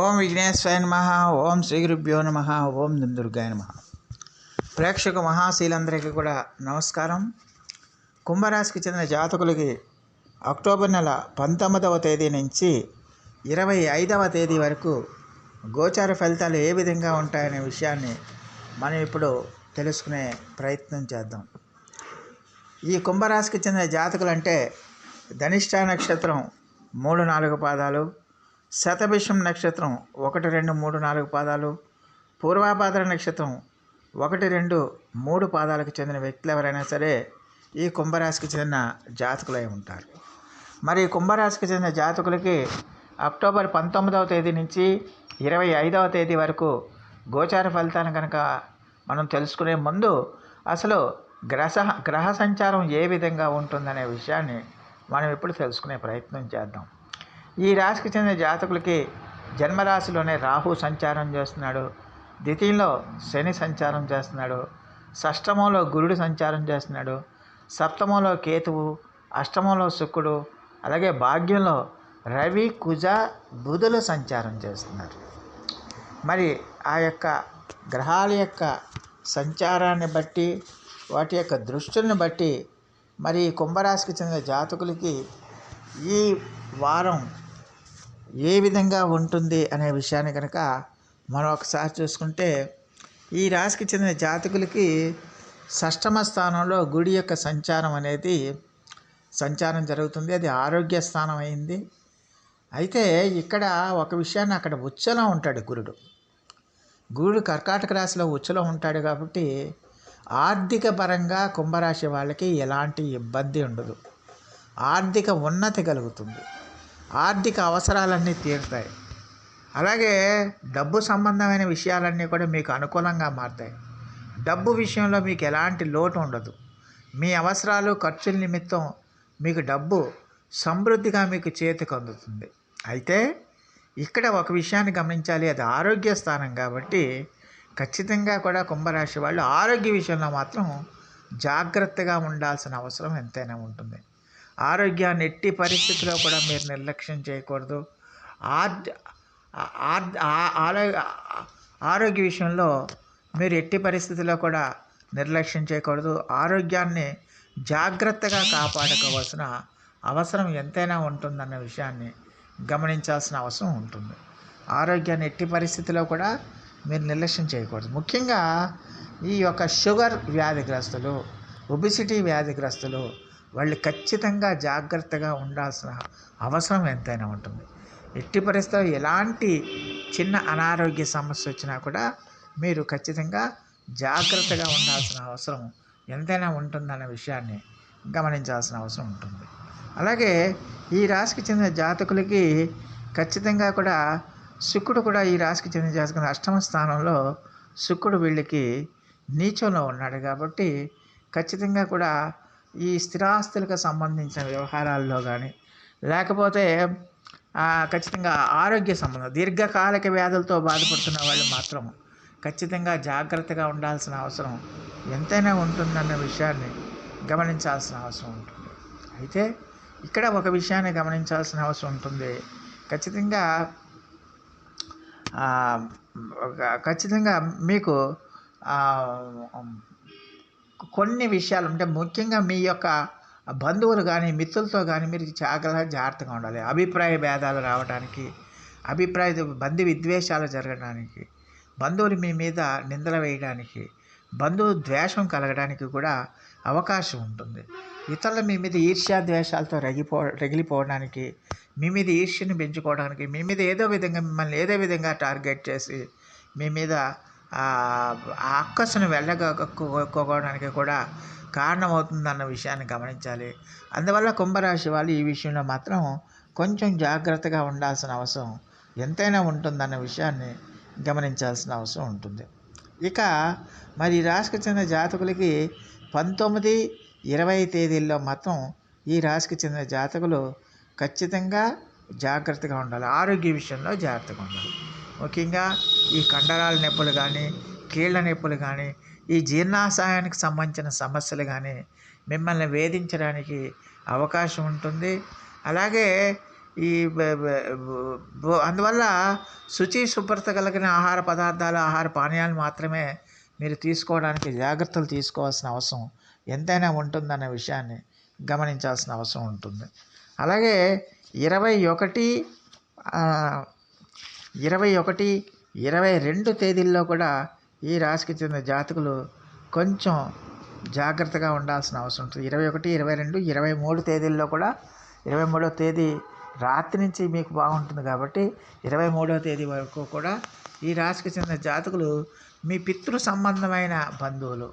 ఓం విఘ్నేశ్వరాయ నమ ఓం శ్రీ గురుభ్యో నమ ఓం దుర్గాయ నమ. ప్రేక్షక మహాశీలందరికీ కూడా నమస్కారం. కుంభరాశికి చెందిన జాతకులకి అక్టోబర్ నెల పంతొమ్మిదవ తేదీ నుంచి ఇరవై ఐదవ తేదీ వరకు గోచార ఫలితాలు ఏ విధంగా ఉంటాయనే విషయాన్ని మనం ఇప్పుడు తెలుసుకునే ప్రయత్నం చేద్దాం. ఈ కుంభరాశికి చెందిన జాతకులు అంటే ధనిష్ట నక్షత్రం మూడు నాలుగు పాదాలు శతభిషం నక్షత్రం ఒకటి రెండు మూడు నాలుగు పాదాలు పూర్వాపాద్ర నక్షత్రం ఒకటి రెండు మూడు పాదాలకు చెందిన వ్యక్తులు ఎవరైనా సరే ఈ కుంభరాశికి చెందిన జాతకులై ఉంటారు. మరి కుంభరాశికి చెందిన జాతకులకి అక్టోబర్ పంతొమ్మిదవ తేదీ నుంచి ఇరవై ఐదవ తేదీ వరకు గోచార ఫలితాలను కనుక మనం తెలుసుకునే ముందు అసలు గ్రహ గ్రహ సంచారం ఏ విధంగా ఉంటుందనే విషయాన్ని మనం ఇప్పుడు తెలుసుకునే ప్రయత్నం చేద్దాం. ఈ రాశికి చెందిన జాతకులకి జన్మరాశిలోనే రాహు సంచారం చేస్తున్నాడు. ద్వితీయంలో శని సంచారం చేస్తున్నాడు. షష్టమంలో గురుడు సంచారం చేస్తున్నాడు. సప్తమంలో కేతువు అష్టమంలో శుక్రుడు అలాగే భాగ్యంలో రవి కుజ బుధులు సంచారం చేస్తున్నారు. మరి ఆ యొక్క గ్రహాల యొక్క సంచారాన్ని బట్టి వాటి యొక్క దృష్టిని బట్టి మరి కుంభరాశికి చెందిన జాతకులకి ఈ వారం ఏ విధంగా ఉంటుంది అనే విషయాన్ని కనుక మనం ఒకసారి చూసుకుంటే ఈ రాశికి చెందిన జాతకులకి షష్టమ స్థానంలో గుడి యొక్క సంచారం అనేది సంచారం జరుగుతుంది. అది ఆరోగ్య స్థానం అయింది. అయితే ఇక్కడ ఒక విషయాన్ని అక్కడ ఉచ్చలో ఉంటాడు గురుడు. గురుడు కర్కాటక రాశిలో ఉచ్చలో ఉంటాడు కాబట్టి ఆర్థిక పరంగా కుంభరాశి వాళ్ళకి ఎలాంటి ఇబ్బంది ఉండదు. ఆర్థిక ఉన్నతి కలుగుతుంది. ఆర్థిక అవసరాలన్నీ తీరుతాయి. అలాగే డబ్బు సంబంధమైన విషయాలన్నీ కూడా మీకు అనుకూలంగా మారుతాయి. డబ్బు విషయంలో మీకు ఎలాంటి లోటు ఉండదు. మీ అవసరాలు ఖర్చుల నిమిత్తం మీకు డబ్బు సమృద్ధిగా మీకు చేతికి అందుతుంది. అయితే ఇక్కడ ఒక విషయాన్ని గమనించాలి. అది ఆరోగ్య స్థానం కాబట్టి ఖచ్చితంగా కూడా కుంభరాశి వాళ్ళు ఆరోగ్య విషయంలో మాత్రం జాగ్రత్తగా ఉండాల్సిన అవసరం ఎంతైనా ఉంటుంది. ఆరోగ్యాన్ని ఎట్టి పరిస్థితిలో కూడా మీరు నిర్లక్ష్యం చేయకూడదు. ఆరోగ్య విషయంలో మీరు ఎట్టి పరిస్థితుల్లో కూడా నిర్లక్ష్యం చేయకూడదు. ఆరోగ్యాన్ని జాగ్రత్తగా కాపాడుకోవాల్సిన అవసరం ఎంతైనా ఉంటుందన్న విషయాన్ని గమనించాల్సిన అవసరం ఉంటుంది. ఆరోగ్యాన్ని ఎట్టి పరిస్థితిలో కూడా మీరు నిర్లక్ష్యం చేయకూడదు. ముఖ్యంగా ఈ యొక్క షుగర్ వ్యాధిగ్రస్తులు ఒబిసిటీ వ్యాధిగ్రస్తులు వాళ్ళు ఖచ్చితంగా జాగ్రత్తగా ఉండాల్సిన అవసరం ఎంతైనా ఉంటుంది. ఎట్టి పరిస్థితుల్లో ఎలాంటి చిన్న అనారోగ్య సమస్య వచ్చినా కూడా మీరు ఖచ్చితంగా జాగ్రత్తగా ఉండాల్సిన అవసరం ఎంతైనా ఉంటుందన్న విషయాన్ని గమనించాల్సిన అవసరం ఉంటుంది. అలాగే ఈ రాశికి చెందిన జాతకులకి ఖచ్చితంగా కూడా శుక్రుడు కూడా ఈ రాశికి చెందిన జాతకుల అష్టమ స్థానంలో శుక్రుడు వీళ్ళకి నీచంలో ఉన్నాడు కాబట్టి ఖచ్చితంగా కూడా ఈ స్థిరాస్తులకు సంబంధించిన వ్యవహారాల్లో కానీ లేకపోతే ఖచ్చితంగా ఆరోగ్య సంబంధం దీర్ఘకాలిక వ్యాధులతో బాధపడుతున్న వాళ్ళు మాత్రం ఖచ్చితంగా జాగ్రత్తగా ఉండాల్సిన అవసరం ఎంతైనా ఉంటుందన్న విషయాన్ని గమనించాల్సిన అవసరం ఉంటుంది. అయితే ఇక్కడ ఒక విషయాన్ని గమనించాల్సిన అవసరం ఉంటుంది. ఖచ్చితంగా ఖచ్చితంగా మీకు కొన్ని విషయాలు అంటే ముఖ్యంగా మీ యొక్క బంధువులు కానీ మిత్రులతో కానీ మీరు జాగ్రత్త జాగ్రత్తగా ఉండాలి. అభిప్రాయ భేదాలు రావడానికి అభిప్రాయ బంధు విద్వేషాలు జరగడానికి బంధువులు మీ మీద నిందలు వేయడానికి బంధువు ద్వేషం కలగడానికి కూడా అవకాశం ఉంటుంది. ఇతరులు మీ మీద ఈర్ష్యా ద్వేషాలతో రగిపో రగిలిపోవడానికి మీ మీద ఈర్ష్యను పెంచుకోవడానికి మీ మీద ఏదో విధంగా మిమ్మల్ని ఏదో విధంగా టార్గెట్ చేసి మీ మీద ఆ అక్కసును వెళ్ళగొక్కోవడానికి కూడా కారణమవుతుందన్న విషయాన్ని గమనించాలి. అందువల్ల కుంభరాశి వాళ్ళు ఈ విషయంలో మాత్రం కొంచెం జాగ్రత్తగా ఉండాల్సిన అవసరం ఎంతైనా ఉంటుందన్న విషయాన్ని గమనించాల్సిన అవసరం ఉంటుంది. ఇక మరి రాశికి చెందిన జాతకులకి పంతొమ్మిది ఇరవై తేదీల్లో మాత్రం ఈ రాశికి చెందిన జాతకులు ఖచ్చితంగా జాగ్రత్తగా ఉండాలి. ఆరోగ్య విషయంలో జాగ్రత్తగా ఉండాలి. ముఖ్యంగా ఈ కండరాల నొప్పులు కానీ కీళ్ళ నొప్పులు కానీ ఈ జీర్ణాశయానికి సంబంధించిన సమస్యలు కానీ మిమ్మల్ని వేధించడానికి అవకాశం ఉంటుంది. అలాగే ఈ అందువల్ల శుచి శుభ్రత కలిగిన ఆహార పదార్థాలు ఆహార పానీయాలు మాత్రమే మీరు తీసుకోవడానికి జాగ్రత్తలు తీసుకోవాల్సిన అవసరం ఎంతైనా ఉంటుందన్న విషయాన్ని గమనించాల్సిన అవసరం ఉంటుంది. అలాగే ఇరవై ఒకటి ఇరవై ఒకటి ఇరవై రెండు తేదీల్లో కూడా ఈ రాశికి చెందిన జాతకులు కొంచెం జాగ్రత్తగా ఉండాల్సిన అవసరం ఉంటుంది. ఇరవై ఒకటి ఇరవై రెండు ఇరవై మూడు తేదీల్లో కూడా ఇరవై మూడవ తేదీ రాత్రి నుంచి మీకు బాగుంటుంది కాబట్టి ఇరవై మూడవ తేదీ వరకు కూడా ఈ రాశికి చెందిన జాతకులు మీ పితృ సంబంధమైన బంధువులు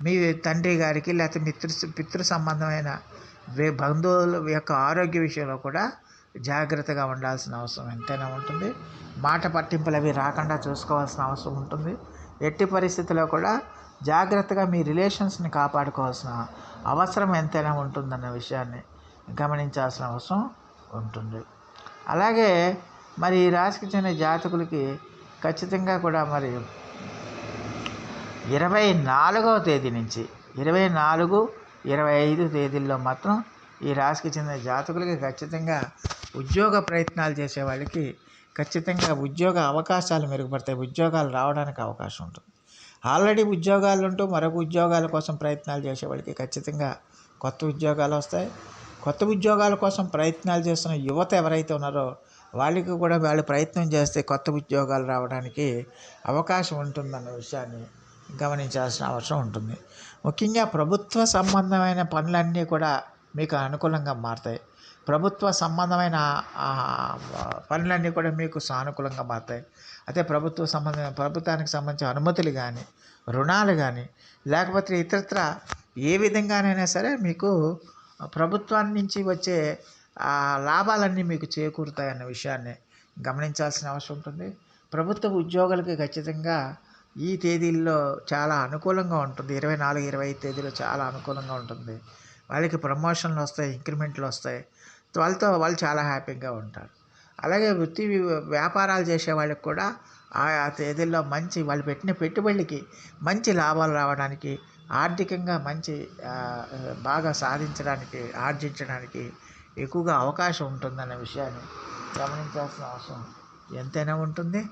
మీ తండ్రి గారికి లేకపోతే మిత్రు పితృ సంబంధమైన బంధువుల యొక్క ఆరోగ్య విషయంలో కూడా జాగ్రత్తగా ఉండాల్సిన అవసరం ఎంతైనా ఉంటుంది. మాట పట్టింపులు అవి రాకుండా చూసుకోవాల్సిన అవసరం ఉంటుంది. ఎట్టి పరిస్థితిలో కూడా జాగ్రత్తగా మీ రిలేషన్స్ని కాపాడుకోవాల్సిన అవసరం ఎంతైనా ఉంటుందన్న విషయాన్ని గమనించాల్సిన అవసరం ఉంటుంది. అలాగే మరి ఈ రాశికి చెందిన జాతకులకి ఖచ్చితంగా కూడా మరి ఇరవై నాలుగవ తేదీ నుంచి ఇరవై నాలుగు ఇరవై ఐదు తేదీల్లో మాత్రం ఈ రాశికి చెందిన జాతకులకి ఖచ్చితంగా ఉద్యోగ ప్రయత్నాలు చేసే వాళ్ళకి ఖచ్చితంగా ఉద్యోగ అవకాశాలు మెరుగుపడతాయి. ఉద్యోగాలు రావడానికి అవకాశం ఉంటుంది. ఆల్రెడీ ఉద్యోగాలు ఉంటూ మరొక ఉద్యోగాల కోసం ప్రయత్నాలు చేసే వాళ్ళకి ఖచ్చితంగా కొత్త ఉద్యోగాలు వస్తాయి. కొత్త ఉద్యోగాల కోసం ప్రయత్నాలు చేస్తున్న యువత ఎవరైతే ఉన్నారో వాళ్ళకి కూడా వాళ్ళు ప్రయత్నం చేస్తే కొత్త ఉద్యోగాలు రావడానికి అవకాశం ఉంటుందన్న విషయాన్ని గమనించాల్సిన అవసరం ఉంటుంది. ముఖ్యంగా ప్రభుత్వ సంబంధమైన పనులన్నీ కూడా మీకు అనుకూలంగా మారుతాయి. ప్రభుత్వ సంబంధమైన పనులన్నీ కూడా మీకు సానుకూలంగా మారుతాయి. అదే ప్రభుత్వ సంబంధమైన ప్రభుత్వానికి సంబంధించిన అనుమతులు కానీ రుణాలు కానీ లేకపోతే ఇతరత్ర ఏ విధంగానైనా సరే మీకు ప్రభుత్వాన్ని నుంచి వచ్చే లాభాలన్నీ మీకు చేకూరుతాయన్న విషయాన్ని గమనించాల్సిన అవసరం ఉంటుంది. ప్రభుత్వ ఉద్యోగులకి ఖచ్చితంగా ఈ తేదీల్లో చాలా అనుకూలంగా ఉంటుంది. ఇరవై నాలుగు ఇరవై ఐదు తేదీలో చాలా అనుకూలంగా ఉంటుంది. వాళ్ళకి ప్రమోషన్లు వస్తాయి ఇంక్రిమెంట్లు వస్తాయి. వాళ్ళతో వాళ్ళు చాలా హ్యాపీగా ఉంటారు. అలాగే వృత్తి వ్యాపారాలు చేసే వాళ్ళకి కూడా ఆయా తేదీల్లో మంచి వాళ్ళు పెట్టిన పెట్టుబడికి మంచి లాభాలు రావడానికి ఆర్థికంగా మంచి బాగా సాధించడానికి ఆర్జించడానికి ఎక్కువగా అవకాశం ఉంటుందనే విషయాన్ని గమనించాల్సిన అవసరం ఎంతైనా ఉంటుంది.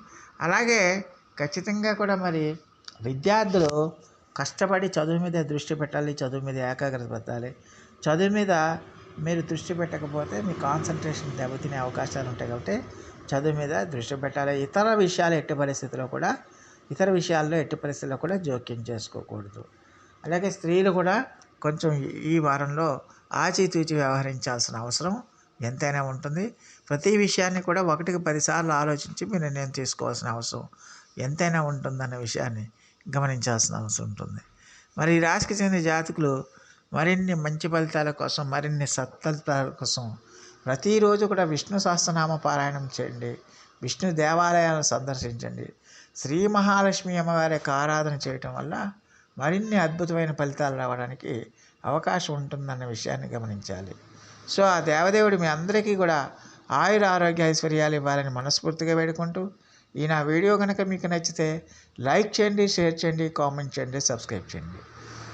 అలాగే ఖచ్చితంగా కూడా మరి విద్యార్థులు కష్టపడి చదువు మీద దృష్టి పెట్టాలి చదువు మీద ఏకాగ్రత పెట్టాలి. చదువు మీద మీరు దృష్టి పెట్టకపోతే మీ కాన్సన్ట్రేషన్ దెబ్బతినే అవకాశాలు ఉంటాయి కాబట్టి చదువు మీద దృష్టి పెట్టాలి. ఇతర విషయాలు ఎట్టి పరిస్థితుల్లో కూడా ఇతర విషయాల్లో ఎట్టి పరిస్థితుల్లో కూడా జోక్యం చేసుకోకూడదు. అలాగే స్త్రీలు కూడా కొంచెం ఈ- వారంలో ఆచితూచి వ్యవహరించాల్సిన అవసరం ఎంతైనా ఉంటుంది. ప్రతి విషయాన్ని కూడా ఒకటికి పదిసార్లు ఆలోచించి మీ నిర్ణయం తీసుకోవాల్సిన అవసరం ఎంతైనా ఉంటుందన్న విషయాన్ని గమనించాల్సిన అవసరం ఉంటుంది. మరి ఈ రాశికి చెందిన జాతకులు మరిన్ని మంచి ఫలితాల కోసం మరిన్ని సత్ఫలితాల కోసం ప్రతిరోజు కూడా విష్ణు సహస్రనామ పారాయణం చేయండి. విష్ణు దేవాలయాలను సందర్శించండి. శ్రీ మహాలక్ష్మి అమ్మవారి యొక్క ఆరాధన చేయటం వల్ల మరిన్ని అద్భుతమైన ఫలితాలు రావడానికి అవకాశం ఉంటుందన్న విషయాన్ని గమనించాలి. సో ఆ దేవదేవుడు మీ అందరికీ కూడా ఆయుర ఆరోగ్య ఐశ్వర్యాలు ఇవ్వాలని మనస్ఫూర్తిగా వేడుకుంటూ ఈ నా వీడియో కనుక మీకు నచ్చితే లైక్ చేయండి షేర్ చేయండి కామెంట్ చేయండి సబ్స్క్రైబ్ చేయండి.